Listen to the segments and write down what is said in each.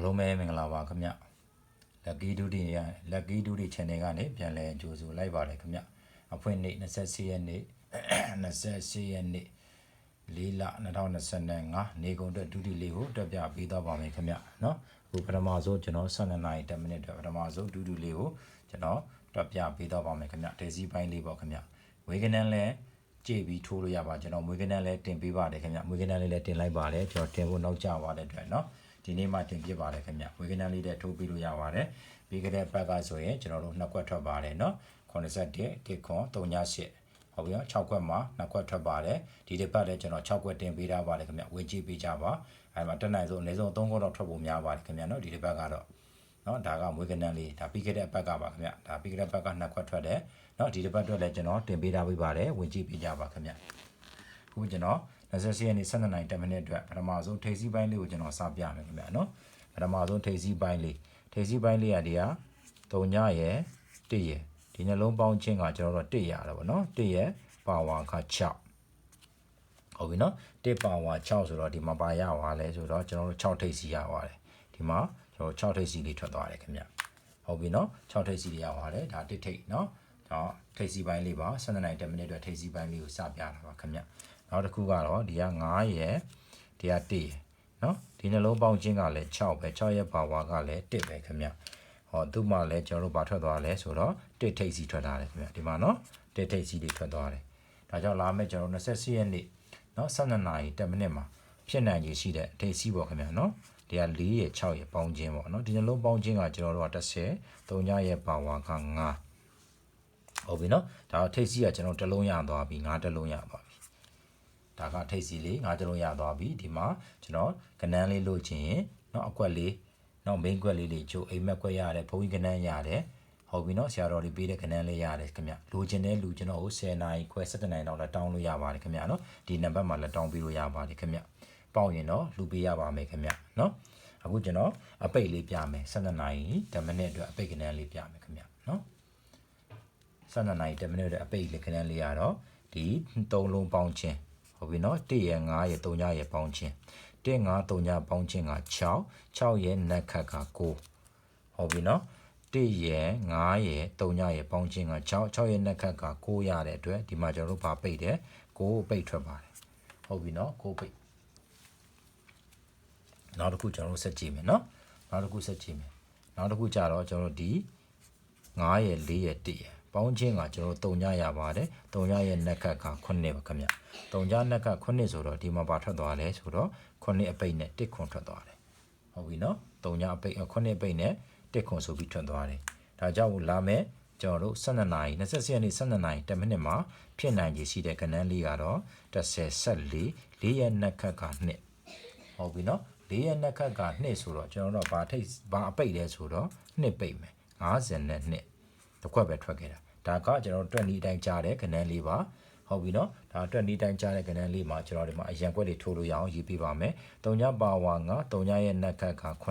အားလုံးပဲမင်္ဂလာပါခင်ဗျ Lucky Duty ရ Lucky Duty Channel ကနေပြန်လဲကြိုဆိုလိုက်ပါတယ်ခင်ဗျအဖွင့်နေ့24ရက်နေ့24ရက်နေ့၄လ2025နေကုန်အတွက်ဒုတိလေးကိုတက်ပြပေးတော့ပါမယ်ခင်ဗျเนาะအခုပထမဆုံးကျွန်တော်12နာရီ10မိနစ်အတွက်ပထမဆုံးဒုတိလေးကိုကျွန်တော်တက်ပြပေးတော့ပါမယ်ခင်ဗျဒေစီပိုင်းလေးပေါ့ခင်ဗျဝေကနန်းလဲကြည့်ပြီးထိုးလို့ရပါကျွန်တော်မွေးကနန်းလဲတင်ပေးပါတယ်ခင်ဗျမွေးကနန်းလေးလည်းတင်လိုက်ပါတယ်ကျွန်တော်တင်ဖို့နောက်ကျပါတဲ့အတွက်เนาะ ဒီနေ့မှတင်ပြပါတယ်ခင်ဗျဝေကနန်းလေးတဲ့ထိုးပြီးလို့ရပါတယ်ပြီးကြတဲ့ဘက်ကဆိုရင်ကျွန်တော်တို့နှစ်ခွက်ထွက်ပါတယ်เนาะ81တစ်ခွန်38ဟုတ်ပြီနော်6ခွက်မှာနှစ်ခွက်ထွက်ပါတယ်ဒီတစ်ပတ်လည်းကျွန်တော်6ခွက်တင်ပေးထားပါတယ်ခင်ဗျဝင်ကြည့်ပေးကြပါအဲမှာတက်နိုင်ဆုံးအနည်းဆုံး3ခွက်တော့ထွက်ဖို့များပါတယ်ခင်ဗျနော်ဒီတစ်ပတ်ကတော့နော်ဒါကမွေးကနန်းလေးဒါပြီးကြတဲ့ဘက်ကပါခင်ဗျဒါပြီးကြတဲ့ဘက်ကနှစ်ခွက်ထွက်တယ်နော်ဒီတစ်ပတ်အတွက်လည်းကျွန်တော်တင်ပေးထားပေးပါတယ်ဝင်ကြည့်ပေးကြပါခင်ဗျခုကျွန်တော် 28ရက်နေ့12နိုင်10မိနစ်အတွက်ပထမဆုံးထိပ်စီးပိုင်းလေးကိုကျွန်တော်စပြမယ်ခင်ဗျနော်ပထမဆုံးထိပ်စီးပိုင်းလေးထိပ်စီးပိုင်းလေးကဒီဟာ3ညရယ်1ရယ်ဒီနှလုံးပေါင်းချင်းကကျွန်တော်တို့1ရတာပေါ့နော်1ရယ်ပါဝါက6ဟုတ်ပြီနော်1ပါဝါ6ဆိုတော့ဒီမှာပါရသွားလဲဆိုတော့ကျွန်တော်တို့6ထိပ်စီးရသွားတယ်ဒီမှာကျွန်တော်6ထိပ်စီးလေးထွက်သွားတယ်ခင်ဗျဟုတ်ပြီနော်6ထိပ်စီးလေးရသွားတယ်ဒါ1ထိပ်နော်တော့ထိပ်စီးပိုင်းလေးပါ12နိုင်10မိနစ်အတွက်ထိပ်စီးပိုင်းလေးကိုစပြတာပါခင်ဗျ နောက်တစ်ခုကတော့ဒီက9ရယ်ဒီက1ရယ်နော်ဒီနှလုံးပေါင်းချင်းကလည်း6ပဲ6ရဲ့ပါဝါကလည်း1ပဲခင်ဗျဟောသူ့မှာလည်းကျွန်တော်တို့ဘာထွက်သွားလဲဆိုတော့1ထိပ်စီထွက်လာတယ်ခင်ဗျဒီမှာနော်1ထိပ်စီတွေထွက်သွားတယ်ဒါကြောင့်လာမယ့်ကျွန်တော်24ရက်နေ့နော်12နာရီ10မိနစ်မှာဖြစ်နိုင်ခြေရှိတဲ့ထိပ်စီပေါ့ခင်ဗျနော်ဒီက4ရယ်6ရယ်ပေါင်းချင်းပေါ့နော်ဒီနှလုံးပေါင်းချင်းကကျွန်တော်တို့က30 3ညရဲ့ပါဝါက9ဟုတ်ပြီနော်ဒါတော့ထိပ်စီကကျွန်တော်တစ်လုံးရသွားပြီ9တစ်လုံးရသွားပြီ ဒါကထိပ်စီလေး9တစ်လုံးရသွားပြီဒီမှာကျွန်တော်ကနန်းလေးလို့ချင်းရင်เนาะအကွက်လေးเนาะ main ကွက်လေးလေးချိုးအိမ်မက်ကွက်ရတယ်ဘုံကြီးကနန်းရတယ်ဟုတ်ပြီเนาะဆရာတော်တွေပေးတဲ့ကနန်းလေးရတယ်ခင်ဗျလိုချင်တဲ့လူကျွန်တော်ကို10နာရီခွဲ17နာရီတော့လည်းတောင်းလို့ရပါတယ်ခင်ဗျเนาะဒီနံပါတ်မှာလည်းတောင်းပြီးလို့ရပါတယ်ခင်ဗျပေါက်ရင်တော့လူပေးရပါမယ်ခင်ဗျเนาะအခုကျွန်တော်အပိတ်လေးပြမယ်17နာရီ10မိနစ်အတွက်အပိတ်ကနန်းလေးပြမယ်ခင်ဗျเนาะ 12နာရီ10မိနစ်တဲ့အပိတ်လေးခဏလေးရတော့ဒီ3လုံးပေါင်းချင်း ဟုတ်ပြီနော်1ရယ်5ရယ်3ရယ်ပေါင်းချင်း1 5 3ရပေါင်းချင်းက6 6ရယ်နက်ခတ်က9ဟုတ်ပြီနော်1ရယ်5ရယ်3ရယ်ပေါင်းချင်းက6 6ရယ်နက်ခတ်က9ရတဲ့အတွက်ဒီမှာကျွန်တော်တို့ပါပိတ်တယ်9ပိတ်ထွက်ပါတယ်ဟုတ်ပြီနော်9ပိတ်နောက်တစ်ခုကျွန်တော်တို့ဆက်ကြည့်မယ်နော်နောက်တစ်ခုဆက်ကြည့်မယ်နောက်တစ်ခုကြတော့ကျွန်တော်တို့ဒီ9ရယ်4ရယ်1ရယ် ပေါင်းချင်းကကျွန်တော်တုံညရပါတယ်တုံညရဲ့နက်ခတ်က9ပါခင်ဗျတုံညနက်ခတ်9ဆိုတော့ဒီမှာပါထွက်သွားလဲဆိုတော့9အပိတ်နဲ့1ခွန်ထွက်သွားတယ်ဟုတ်ပြီနော်တုံညအပိတ်9အပိတ်နဲ့1ခွန်ဆိုပြီးထွက်သွားတယ်ဒါကြောင့်လာမယ်ကျွန်တော်တို့12နာရီ20ရက်နေ့12နာရီ10မိနစ်မှာဖြစ်နိုင်ခြေရှိတဲ့ကဏ္ဍလေးကတော့30 14 4ရက်နက်ခတ်က2ဟုတ်ပြီနော်4ရက်နက်ခတ်က2ဆိုတော့ကျွန်တော်တို့ဘာထိတ်ဘာအပိတ်လဲဆိုတော့2ပိတ်မယ်50နဲ့2 တစ်ခွက်ပဲထွက်ခဲ့တာဒါကကျွန်တော်တို့20အတိုင်းကြားတဲ့ကဏ္ဍလေးပါဟုတ်ပြီနော်ဒါ20အတိုင်းကြားတဲ့ကဏ္ဍလေးမှာကျွန်တော်ဒီမှာအရန်ခွက်တွေထိုးလို့ရအောင်ရေးပြပါမယ်3ညပါဝါက3ညရဲ့နက်ခတ်က9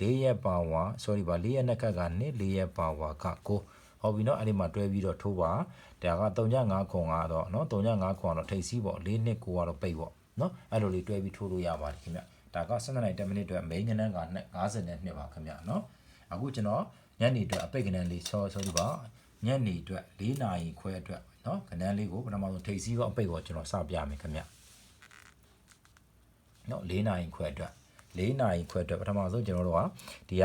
4ရက်ပါဝါ sorry ပါ4ရက်နက်ခတ်က2 4ရက်ပါဝါက9ဟုတ်ပြီနော်အဲ့ဒီမှာတွဲပြီးတော့ထိုးပါဒါက3ည5ခွန်ကတော့နော်3ည5ခွန်ကတော့ထိပ်စီးပေါ့4နှစ်9ကတော့ပိတ်ပေါ့နော်အဲ့လိုလေးတွဲပြီးထိုးလို့ရပါတယ်ခင်ဗျဒါက7နိုင်10မိနစ်အတွက် main ကဏ္ဍက50နဲ့2ပါခင်ဗျနော်အခုကျွန်တော် ညနေအတွက်အပိတ်ကဏ္ဍလေးဆောဆောဒီပါညနေအတွက်၄နာရီခွဲအတွက်เนาะကဏ္ဍလေးကိုပထမဆုံးထိပ်စီးကအပိတ်ကိုကျွန်တော်စပြမယ်ခင်ဗျเนาะ၄နာရီခွဲအတွက်၄နာရီခွဲအတွက်ပထမဆုံးကျွန်တော်တို့ကဒီက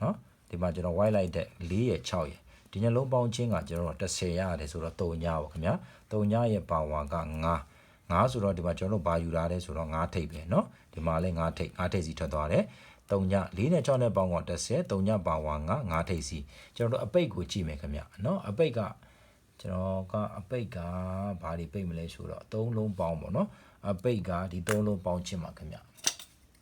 เนาะဒီမှာကျွန်တော် white light တဲ့4ရယ်6ရယ်ဒီညလုံးပေါင်းချင်းကကျွန်တော်တို့10ရတယ်ဆိုတော့3ညပါခင်ဗျာ3ညရဲ့ပါဝါက9 9ဆိုတော့ဒီမှာကျွန်တော်တို့ဘာယူထားလဲဆိုတော့9ထိပ်ပဲเนาะဒီမှာလည်း9ထိပ်9ထိပ်စီထွက်သွားတယ် 3ည4နဲ့6နဲ့ပေါင်းတော့30 3ညပါဝါ9 9ထိပ်စီကျွန်တော်တို့အပိတ်ကိုကြည့်မယ်ခင်ဗျเนาะအပိတ်ကကျွန်တော်ကအပိတ်ကဘာတွေပိတ်မလဲဆိုတော့3လုံးပေါင်းပေါ့เนาะအပိတ်ကဒီ3လုံးပေါင်းချင်းပါခင်ဗျ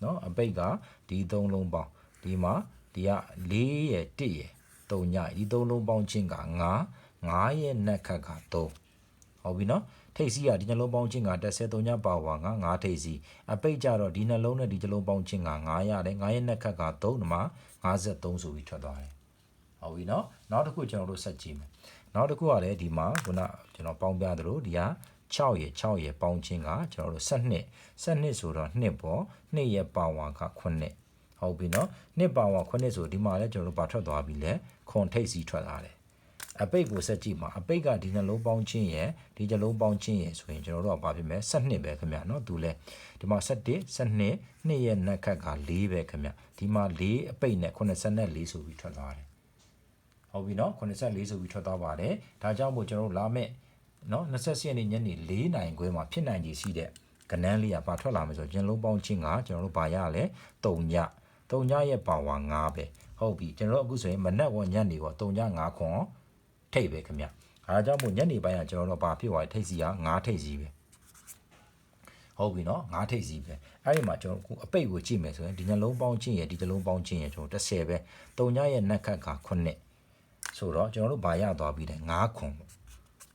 เนาะအပိတ်ကဒီ3လုံးပေါင်းဒီမှာဒီက4ရယ်1ရယ်3ညဒီ3လုံးပေါင်းချင်းက9 9ရဲ့နက်ခတ်က3 ဟုတ်ပြီနော်ထိပ်စီးကဒီနှလုံးပေါင်းချင်းက33ညပါဝါက9ထိပ်စီးအပိတ်ကြတော့ဒီနှလုံးနဲ့ဒီနှလုံးပေါင်းချင်းက9ရတယ်9ရဲ့နက်ခတ်က3ဒီမှာ53ဆိုပြီးထွက်သွားတယ်ဟုတ်ပြီနော်နောက်တစ်ခုကျွန်တော်တို့ဆက်ကြည့်မယ်နောက်တစ်ခုကလည်းဒီမှာခုနကျွန်တော်ပေါင်းပြသလိုဒီက6ရယ်6ရယ်ပေါင်းချင်းကကျွန်တော်တို့12 12ဆိုတော့2ပေါ့2ရယ်ပါဝါက9ဟုတ်ဟုတ်ပြီနော်နှစ်ပါဝါခုနှစ်ဆိုဒီမှာလဲကျွန်တော်တို့ပါထွက်သွားပြီလဲခွန်ထိတ်စီထွက်လာတယ် အပိတ်ကိုဆက်ကြည့်မှာအပိတ်ကဒီနှလုံးပေါင်းချင်းရယ်ဒီနှလုံးပေါင်းချင်းရယ်ဆိုရင်ကျွန်တော်တို့ကဘာဖြစ်မလဲ12ပဲခင်ဗျာနော်သူလဲဒီမှာ17 12နှစ်ရဲ့နက်ခတ်က4ပဲခင်ဗျာဒီမှာ4အပိတ်နဲ့84ဆိုပြီးထွက်သွားတယ်ဟုတ်ပြီနော်84ဆိုပြီးထွက်သွားပါတယ်ဒါကြောင့်မို့ကျွန်တော်တို့လာမယ့်နော်28ရက်နေ့ညနေ4နိုင်ခွဲမှာဖြစ်နိုင်ကြီးရှိတဲ့ကနန်းလေးကပါထွက်လာမယ်ဆိုတော့ကျင်လုံးပေါင်းချင်းကကျွန်တော်တို့ပါရလဲ3ည3ညရဲ့ပါဝါ9ပဲဟုတ်ပြီကျွန်တော်တို့အခုဆိုရင်မနက်ရောညနေရော3ည9ခွန် ထိတ်ပဲခင်ဗျအဲဒါကြောင့်မို့ညနေပိုင်းကကျွန်တော်တို့ပါဖြစ်သွားထိတ်စီက9ထိတ်စီပဲဟုတ်ပြီနော်9ထိတ်စီပဲအဲ့ဒီမှာကျွန်တော်အခုအပိတ်ကိုကြည့်မယ်ဆိုရင်ဒီနှလုံးပေါင်းချင်းရဲ့ဒီနှလုံးပေါင်းချင်းရဲ့ကျွန်တော်10ပဲ3ညရဲ့နက်ခတ်က9ဆိုတော့ကျွန်တော်တို့ဘာရသွားပြီလဲ9ခွန်ပေါ့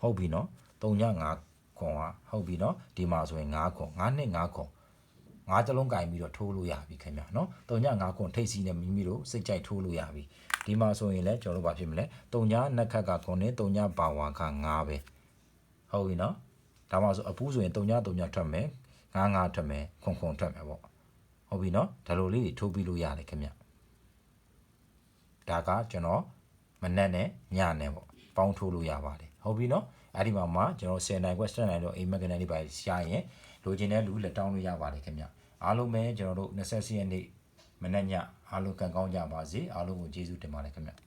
ဟုတ်ပြီနော်3ည9ခွန်ကဟုတ်ပြီနော်ဒီမှာဆိုရင်9ခွန်9နှစ်9ခွန်ငါးတလုံးကင်ပြီးတော့ထိုးလို့ရပြီခင်ဗျာနော်3ည9ခွန်ထိတ်စီနဲ့မိမိတို့စိတ်ကြိုက်ထိုးလို့ရပြီ ဒီမှာဆိုရင်လည်းကျွန်တော်တို့ဘာဖြစ်မလဲ3ညနက်ခတ်ကခွန်နဲ့3ညပါဝါက9ပဲဟုတ်ပြီနော်ဒါမှဆိုအပူးဆိုရင်3ည3ညထွက်မယ်9 9ထွက်မယ်ခွန်ခွန်ထွက်မယ်ပေါ့ဟုတ်ပြီနော်ဒါလိုလေးတွေထိုးပြီးလို့ရတယ်ခင်ဗျာဒါကကျွန်တော်မနက်နဲ့ညနဲ့ပေါ့ပေါင်းထိုးလို့ရပါတယ်ဟုတ်ပြီနော်အဲ့ဒီမှာမှကျွန်တော်10နိုင် question နိုင်တော့အိမ်မက်ကနေလေးပါရှာရင်လိုချင်တဲ့လူလက်တောင်းလို့ရပါတယ်ခင်ဗျအားလုံးပဲကျွန်တော်တို့24ရက်နေ့ မနက်ညအားလုံးကံကောင်းကြပါစေအားလုံးကိုကျေးဇူးတင်ပါတယ်ခင်ဗျ